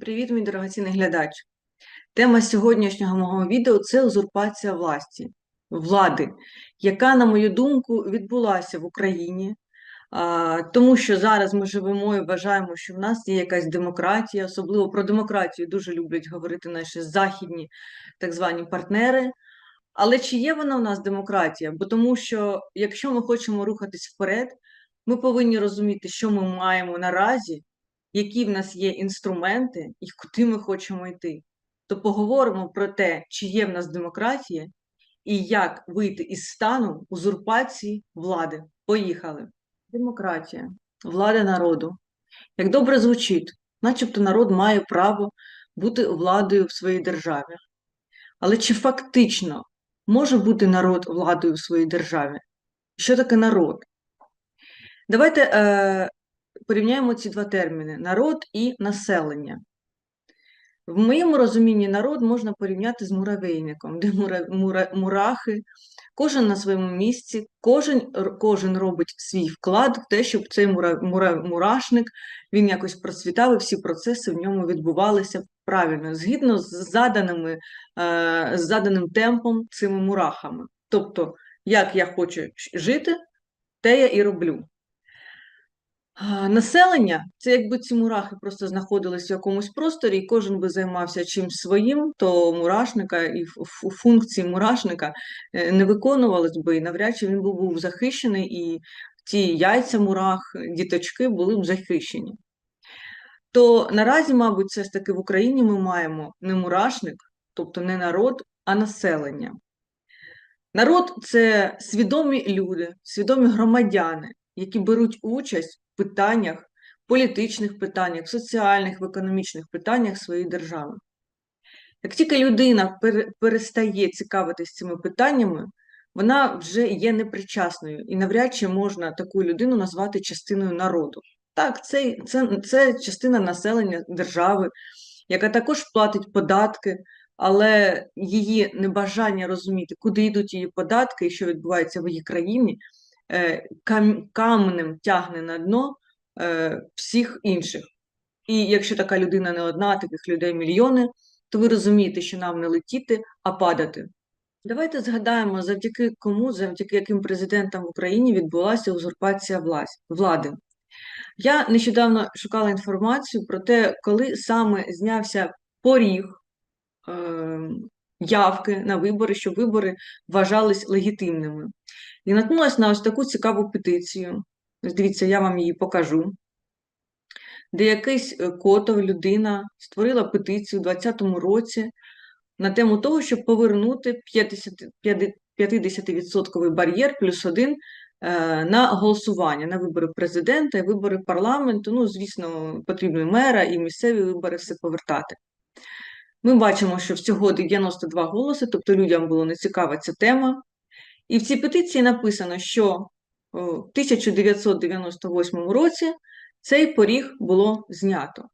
Привіт, мій дорогоцінний глядач. Тема сьогоднішнього мого відео це узурпація власті, влади, яка, на мою думку, відбулася в Україні, тому що зараз ми живемо і вважаємо, що в нас є якась демократія, особливо про демократію дуже люблять говорити наші західні так звані партнери. Але чи є вона у нас демократія? Бо тому що якщо ми хочемо рухатись вперед, ми повинні розуміти, що ми маємо наразі, які в нас є інструменти і куди ми хочемо йти. То поговоримо про те, чи є в нас демократія і як вийти із стану узурпації влади. Поїхали. Демократія, влада народу. Як добре звучить, начебто народ має право бути владою в своїй державі. Але чи фактично може бути народ владою в своїй державі? Що таке народ? Давайте е, порівняємо ці два терміни: народ і населення. В моєму розумінні народ можна порівняти з муравейником, де мура, мура, мурахи, кожен на своєму місці, кожен кожен робить свій вклад в те, щоб цей мура, мура, мурашник він якось процвітав і всі процеси в ньому відбувалися правильно, згідно з заданими, е, з заданим темпом цими мурахами. Тобто, як я хочу жити, те я і роблю. Населення це якби ці мурахи просто знаходились в якомусь просторі, і кожен би займався чимось своїм, то мурашника і функції мурашника е, не виконувались би, і навряд чи він був захищений, і ті яйця мурах, діточки були б захищені. То наразі, мабуть, все ж таки в Україні ми маємо не мурашник, тобто не народ, а населення. Народ це свідомі люди, свідомі громадяни, які беруть участь питаннях, політичних питаннях, соціальних, в економічних питаннях своєї держави. Як тільки людина перестає цікавитись цими питаннями, вона вже є непричасною і навряд чи можна таку людину назвати частиною народу. Так, це, це, це частина населення держави, яка також платить податки, але її небажання розуміти, куди йдуть її податки і що відбувається в її країні, Е, каменем тягне на дно е, всіх інших. І якщо така людина не одна, таких людей мільйони, то ви розумієте, що нам не летіти, а падати. Давайте згадаємо, завдяки кому, завдяки яким президентам в Україні відбулася узурпація влади. Я нещодавно шукала інформацію про те, коли саме знявся поріг е, явки на вибори, щоб вибори вважались легітимними. І наткнулася на ось таку цікаву петицію. Дивіться, я вам її покажу. Де якийсь е, котов людина створила петицію у 2020 році на тему того, щоб повернути 50% бар'єр плюс один е, на голосування на вибори президента і вибори парламенту. Ну, звісно, потрібно мера, і місцеві вибори все повертати. Ми бачимо, що всього 92 голоси, тобто людям було не цікава ця тема. І в цій петиції написано, що в 1998 році цей поріг було знято.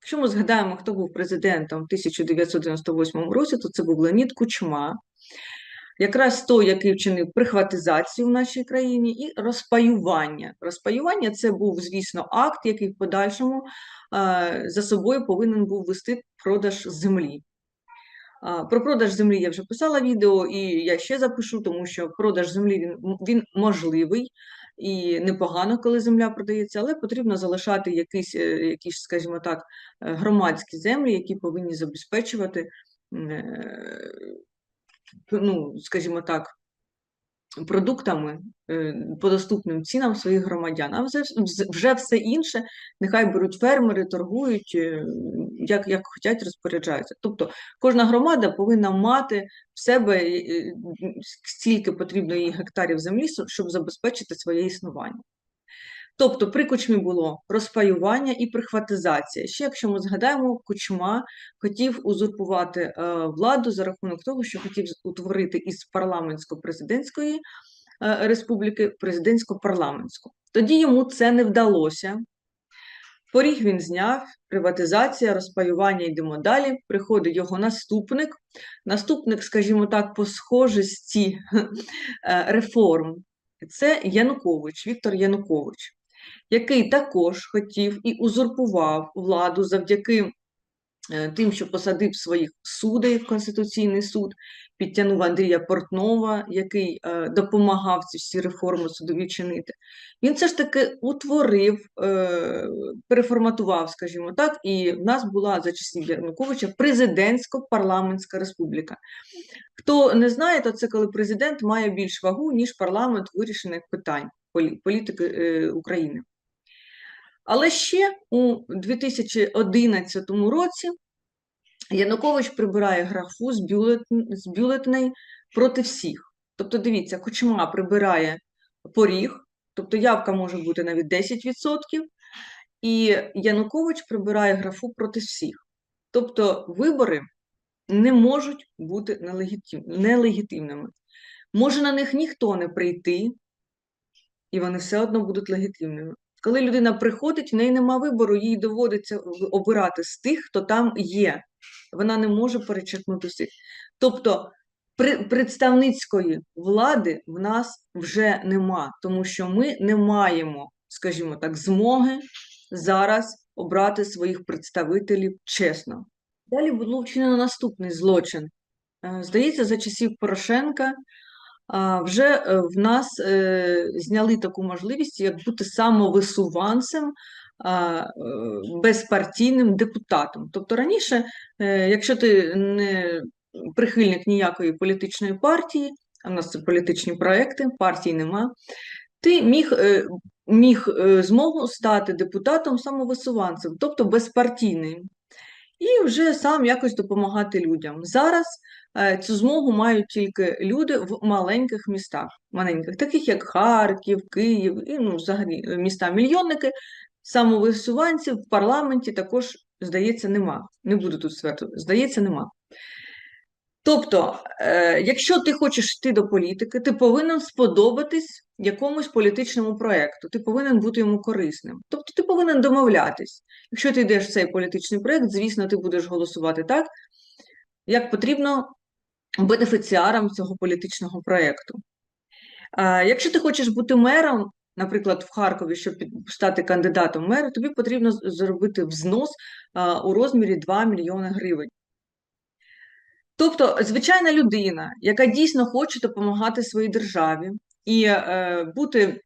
Якщо ми згадаємо, хто був президентом в 1998 році, то це був Леонід Кучма, якраз той, який вчинив прихватизацію в нашій країні, і розпаювання. Розпаювання це був, звісно, акт, який в подальшому за собою повинен був вести продаж землі. Про продаж землі я вже писала відео, і я ще запишу, тому що продаж землі він, він можливий і непогано, коли земля продається, але потрібно залишати якісь, е, якісь, скажімо так, е, громадські землі, які повинні забезпечувати, е, ну, скажімо так, продуктами е, по доступним цінам своїх громадян. А вже, вже все інше нехай беруть фермери, торгують, е, як як хочуть, розпоряджаються. Тобто кожна громада повинна мати в себе е, стільки потрібно гектарів землі, щоб забезпечити своє існування. Тобто при кучмі було розпаювання і прихватизація. Ще якщо ми згадаємо, кучма хотів узурпувати е, владу за рахунок того, що хотів утворити із парламентсько-президентської е, республіки президентсько-парламентську. Тоді йому це не вдалося. Поріг він зняв, приватизація, розпаювання йдемо далі. Приходить його наступник. Наступник, скажімо так, по схожості е, реформ. Це Янукович, Віктор Янукович який також хотів і узурпував владу завдяки е, тим, що посадив своїх судей в Конституційний суд, підтягнув Андрія Портнова, який е, допомагав ці всі реформи судові чинити. Він все ж таки утворив, е, переформатував, скажімо так, і в нас була за часів Януковича президентсько-парламентська республіка. Хто не знає, то це коли президент має більш вагу, ніж парламент вирішених питань політики е, України. Але ще у 2011 році Янукович прибирає графу з, бюлетн, з бюлетней проти всіх. Тобто, дивіться, Кучма прибирає поріг, тобто явка може бути навіть 10%, і Янукович прибирає графу проти всіх. Тобто вибори не можуть бути нелегітим, нелегітимними. Може на них ніхто не прийти, і вони все одно будуть легітимними. Коли людина приходить, в неї нема вибору, їй доводиться обирати з тих, хто там є. Вона не може перечеркнути всіх. Тобто представницької влади в нас вже нема, тому що ми не маємо, скажімо так, змоги зараз обрати своїх представителів чесно. Далі було вчинено наступний злочин. Е, Здається, за часів Порошенка вже е, в нас е, зняли таку можливість, як бути самовисуванцем, е, безпартійним депутатом. Тобто раніше, якщо ти не прихильник ніякої політичної партії, а в нас це політичні проекти, партій нема, ти міг, міг змогу стати депутатом самовисуванцем, тобто безпартійним і вже сам якось допомагати людям. Зараз е, цю змогу мають тільки люди в маленьких містах, маленьких, таких як Харків, Київ і ну, взагалі е, міста-мільйонники. Самовисуванців в парламенті також, здається, нема. Не буду тут стверджувати, здається, нема. Тобто, е, якщо ти хочеш йти до політики, ти повинен сподобатись якомусь політичному проєкту, ти повинен бути йому корисним. Тобто ти повинен домовлятись. Якщо ти йдеш в цей політичний проєкт, звісно, ти будеш голосувати так, як потрібно бенефіціарам цього політичного проєкту. Якщо ти хочеш бути мером, наприклад, в Харкові, щоб стати кандидатом мера, тобі потрібно зробити взнос у розмірі 2 мільйони гривень. Тобто, звичайна людина, яка дійсно хоче допомагати своїй державі і е, бути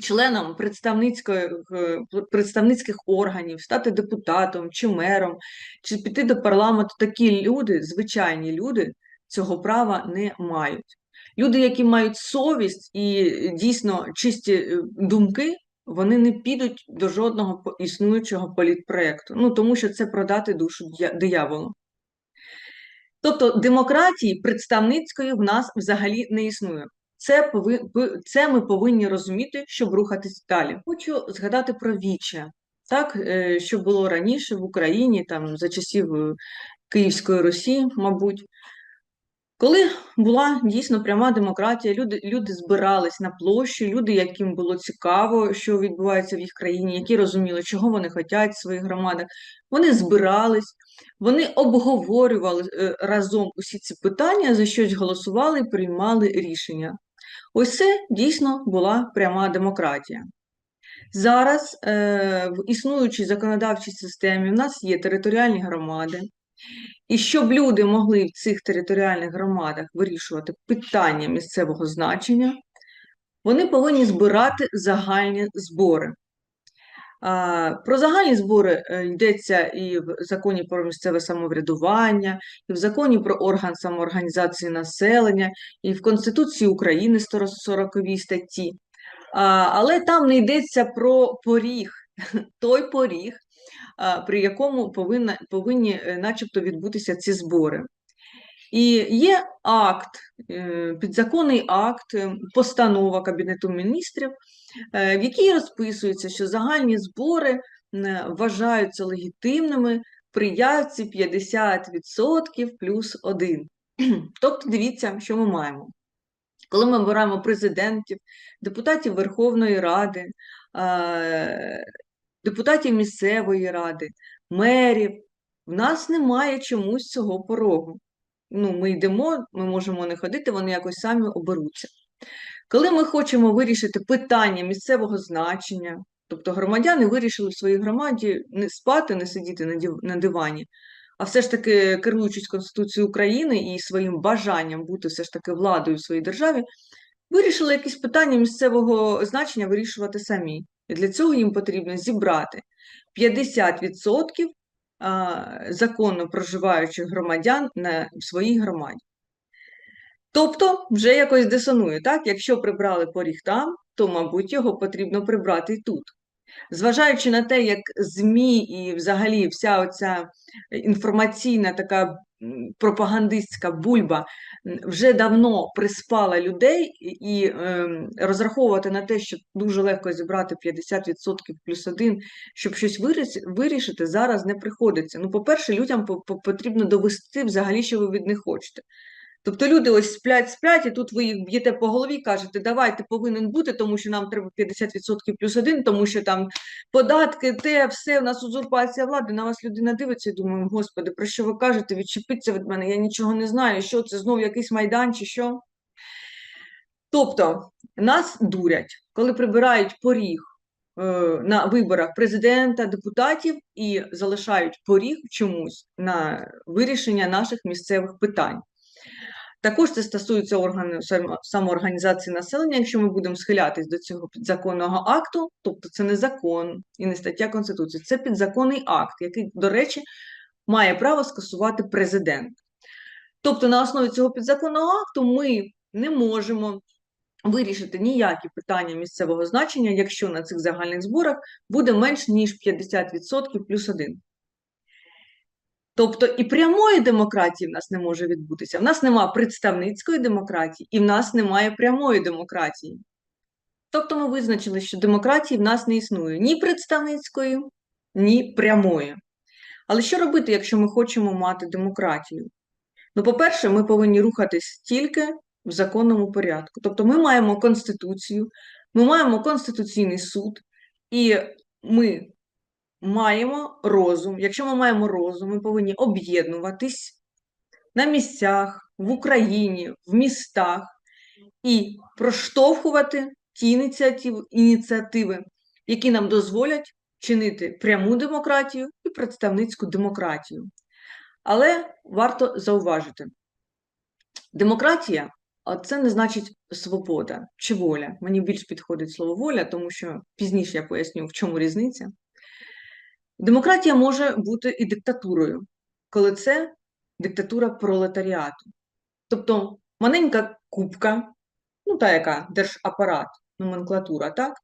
членом представницької, е, представницьких органів, стати депутатом чи мером, чи піти до парламенту, такі люди, звичайні люди, цього права не мають. Люди, які мають совість і дійсно чисті е, думки, вони не підуть до жодного існуючого політпроекту. Ну тому що це продати душу дияволу. Тобто демократії представницької в нас взагалі не існує. Це пови... це ми повинні розуміти, щоб рухатись далі. Хочу згадати про віче, так, е, що було раніше в Україні, там за часів е, Київської Русі, мабуть. Коли була дійсно пряма демократія, люди, люди збирались на площі, люди, яким було цікаво, що відбувається в їх країні, які розуміли, чого вони хочуть в своїх громадах, вони збирались, вони обговорювали е, разом усі ці питання, за щось голосували приймали рішення. Ось це дійсно була пряма демократія. Зараз е, в існуючій законодавчій системі в нас є територіальні громади, і щоб люди могли в цих територіальних громадах вирішувати питання місцевого значення, вони повинні збирати загальні збори. Про загальні збори е, йдеться і в законі про місцеве самоврядування, і в законі про орган самоорганізації населення, і в Конституції України 140 статті. Але там не йдеться про поріг, той поріг, при якому повинна, повинні е, начебто відбутися ці збори. І є акт, е, підзаконний акт, е, постанова Кабінету міністрів, в якій розписується, що загальні збори вважаються легітимними при явці 50% плюс 1. Тобто, дивіться, що ми маємо. Коли ми обираємо президентів, депутатів Верховної Ради, депутатів місцевої ради, мерів, в нас немає чомусь цього порогу. Ну, ми йдемо, ми можемо не ходити, вони якось самі оберуться. Коли ми хочемо вирішити питання місцевого значення, тобто громадяни вирішили в своїй громаді не спати, не сидіти на дивані, а все ж таки керуючись Конституцією України і своїм бажанням бути все ж таки владою в своїй державі, вирішили якісь питання місцевого значення вирішувати самі. І для цього їм потрібно зібрати 50% законно проживаючих громадян на своїй громаді. Тобто вже якось дисонує, так? Якщо прибрали поріг там, то, мабуть, його потрібно прибрати і тут. Зважаючи на те, як ЗМІ і взагалі вся оця інформаційна така пропагандистська бульба вже давно приспала людей, і ем, розраховувати на те, що дуже легко зібрати 50% плюс один, щоб щось вирішити, зараз не приходиться. Ну, по-перше, людям по- по- потрібно довести взагалі, що ви від них хочете. Тобто люди ось сплять, сплять, і тут ви їх б'єте по голові кажете, давай, ти повинен бути, тому що нам треба 50% плюс один, тому що там податки, те, все, у нас узурпація влади, на вас людина дивиться і думає, господи, про що ви кажете, відчепіться від мене, я нічого не знаю, що це, знову якийсь майдан чи що. Тобто нас дурять, коли прибирають поріг е, на виборах президента, депутатів і залишають поріг чомусь на вирішення наших місцевих питань. Також це стосується органів самоорганізації населення, якщо ми будемо схилятись до цього підзаконного акту, тобто це не закон і не стаття Конституції, це підзаконний акт, який, до речі, має право скасувати президент. Тобто, на основі цього підзаконного акту ми не можемо вирішити ніякі питання місцевого значення, якщо на цих загальних зборах буде менш ніж 50% плюс один. Тобто і прямої демократії в нас не може відбутися. В нас немає представницької демократії, і в нас немає прямої демократії. Тобто ми визначили, що демократії в нас не існує ні представницької, ні прямої. Але що робити, якщо ми хочемо мати демократію? Ну, по-перше, ми повинні рухатись тільки в законному порядку. Тобто ми маємо Конституцію, ми маємо Конституційний суд, і ми маємо розум. Якщо ми маємо розум, ми повинні об'єднуватись на місцях, в Україні, в містах і проштовхувати ті ініціативи, ініціативи, які нам дозволять чинити пряму демократію і представницьку демократію. Але варто зауважити, демократія це не значить свобода чи воля. Мені більш підходить слово воля, тому що пізніше я поясню, в чому різниця. Демократія може бути і диктатурою, коли це диктатура пролетаріату. Тобто маленька купка, ну та яка держапарат, номенклатура, так,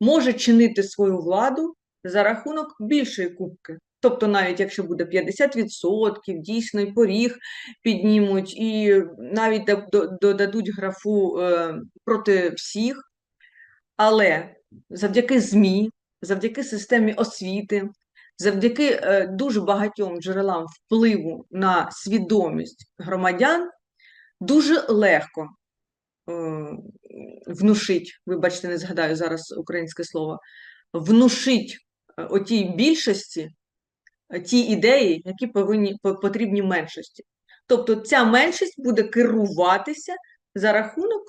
може чинити свою владу за рахунок більшої кубки. Тобто, навіть якщо буде 50%, дійсно поріг піднімуть, і навіть до- до- додадуть графу е, проти всіх, але завдяки ЗМІ, завдяки системі освіти, завдяки е, дуже багатьом джерелам впливу на свідомість громадян, дуже легко е, внушить, вибачте, не згадаю зараз українське слово, внушить е, отій більшості ті ідеї, які повинні потрібні меншості. Тобто ця меншість буде керуватися за рахунок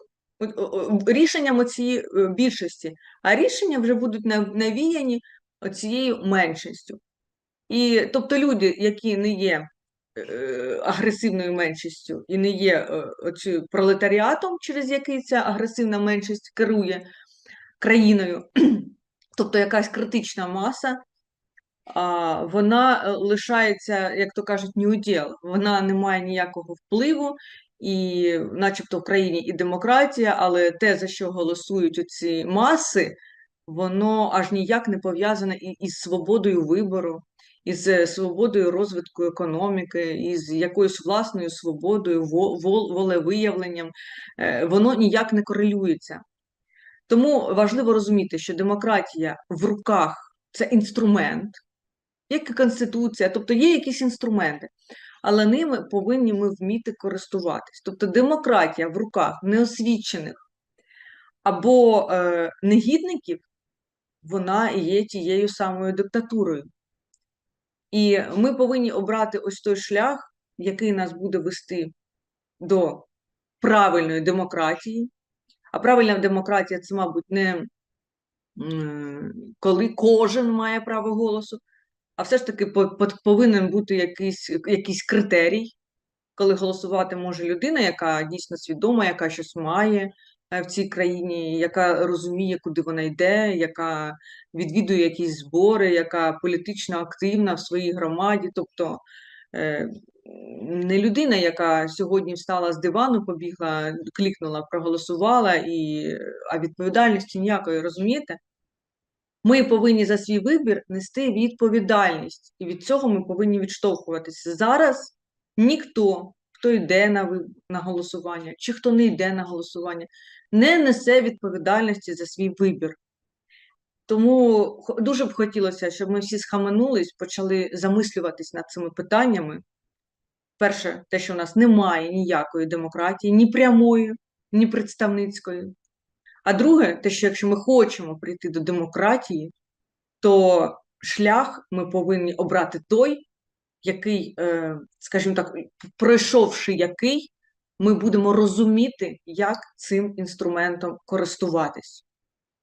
рішенням цієї е, більшості, а рішення вже будуть навіяні цією меншістю. І тобто люди, які не є е, агресивною меншістю і не є е, пролетаріатом, через який ця агресивна меншість керує країною, тобто якась критична маса, вона е, лишається, як то кажуть, неуділ. Вона не має ніякого впливу, і начебто в країні і демократія, але те, за що голосують оці маси, воно аж ніяк не пов'язане із свободою вибору, із свободою розвитку економіки, із якоюсь власною свободою, волевиявленням. Е, Воно ніяк не корелюється. Тому важливо розуміти, що демократія в руках це інструмент, як і Конституція, тобто є якісь інструменти, але ними повинні ми вміти користуватись. Тобто демократія в руках неосвічених або е, негідників, вона є тією самою диктатурою. І ми повинні обрати ось той шлях, який нас буде вести до правильної демократії. А правильна демократія це, мабуть, не коли кожен має право голосу, а все ж таки по- по- повинен бути якийсь, якийсь критерій, коли голосувати може людина, яка дійсно свідома, яка щось має е, в цій країні, яка розуміє, куди вона йде, яка відвідує якісь збори, яка політично активна в своїй громаді. Тобто е, не людина, яка сьогодні встала з дивану, побігла, клікнула, проголосувала, і, а відповідальності ніякої, розумієте? Ми повинні за свій вибір нести відповідальність, і від цього ми повинні відштовхуватися. Зараз ніхто, хто йде на, на голосування, чи хто не йде на голосування, не несе відповідальності за свій вибір. Тому дуже б хотілося, щоб ми всі схаменулись, почали замислюватись над цими питаннями. Перше, те, що в нас немає ніякої демократії, ні прямої, ні представницької. А друге, те, що якщо ми хочемо прийти до демократії, то шлях ми повинні обрати той, який, е, скажімо так, пройшовши який, ми будемо розуміти, як цим інструментом користуватись.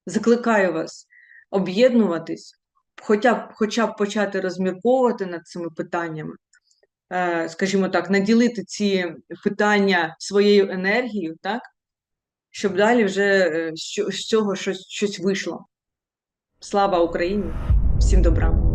Закликаю вас об'єднуватись, хоча б, хоча б почати розмірковувати над цими питаннями, е, скажімо так, наділити ці питання своєю енергією, так, щоб далі вже е, з цього щось, щось вийшло. Слава Україні! Всім добра!